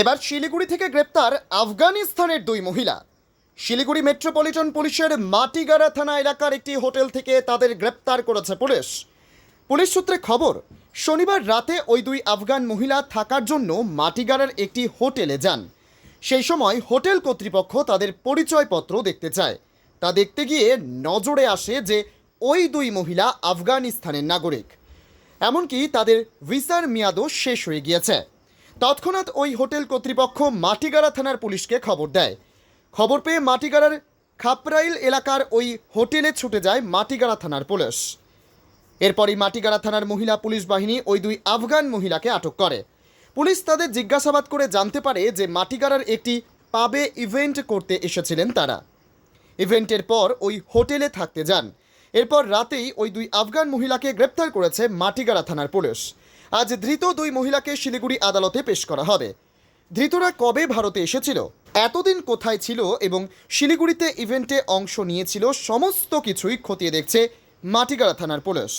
এবার শিলিগুড়ি থেকে গ্রেপ্তার আফগানিস্তানের দুই মহিলা। শিলিগুড়ি মেট্রোপলিটন পুলিশের মাটিগাড়া থানা এলাকার একটি হোটেল থেকে তাদের গ্রেপ্তার করেছে পুলিশ। পুলিশ সূত্রে খবর, শনিবার রাতে ওই দুই আফগান মহিলা থাকার জন্য মাটিগাড়ার একটি হোটেলে যান। সেই সময় হোটেল কর্তৃপক্ষ তাদের পরিচয়পত্র দেখতে চায়। তা দেখতে গিয়ে নজরে আসে যে ওই দুই মহিলা আফগানিস্তানের নাগরিক। এমনকি তাদের ভিসার মেয়াদও শেষ হয়ে গিয়েছে। তৎক্ষণাৎ ওই হোটেল কর্তৃপক্ষ মাটিগাড়া থানার পুলিশকে খবর দেয়। খবর পেয়ে মাটিগাড়ার খাপরাইল এলাকার ওই হোটেলে ছুটে যায় মাটিগাড়া থানার পুলিশ। এরপরই মাটিগাড়া থানার মহিলা পুলিশ বাহিনী ওই দুই আফগান মহিলাকে আটক করে। পুলিশ তাদের জিজ্ঞাসাবাদ করে জানতে পারে যে মাটিগাড়ার একটি পাবে ইভেন্ট করতে এসেছিলেন তারা। ইভেন্টের পর ওই হোটেলে থাকতে যান। এরপর রাতেই ওই দুই আফগান মহিলাকে গ্রেপ্তার করেছে মাটিগাড়া থানার পুলিশ। আজ ধৃত দুই মহিলাকে শিলিগুড়ি আদালতে পেশ করা হবে। ধৃতরা কবে ভারতে এসেছিল, এতদিন কোথায় ছিল এবং শিলিগুড়িতে ইভেন্টে অংশ নিয়েছিল সমস্ত কিছুই খতিয়ে দেখছে মাটিগাড়া থানার পুলিশ।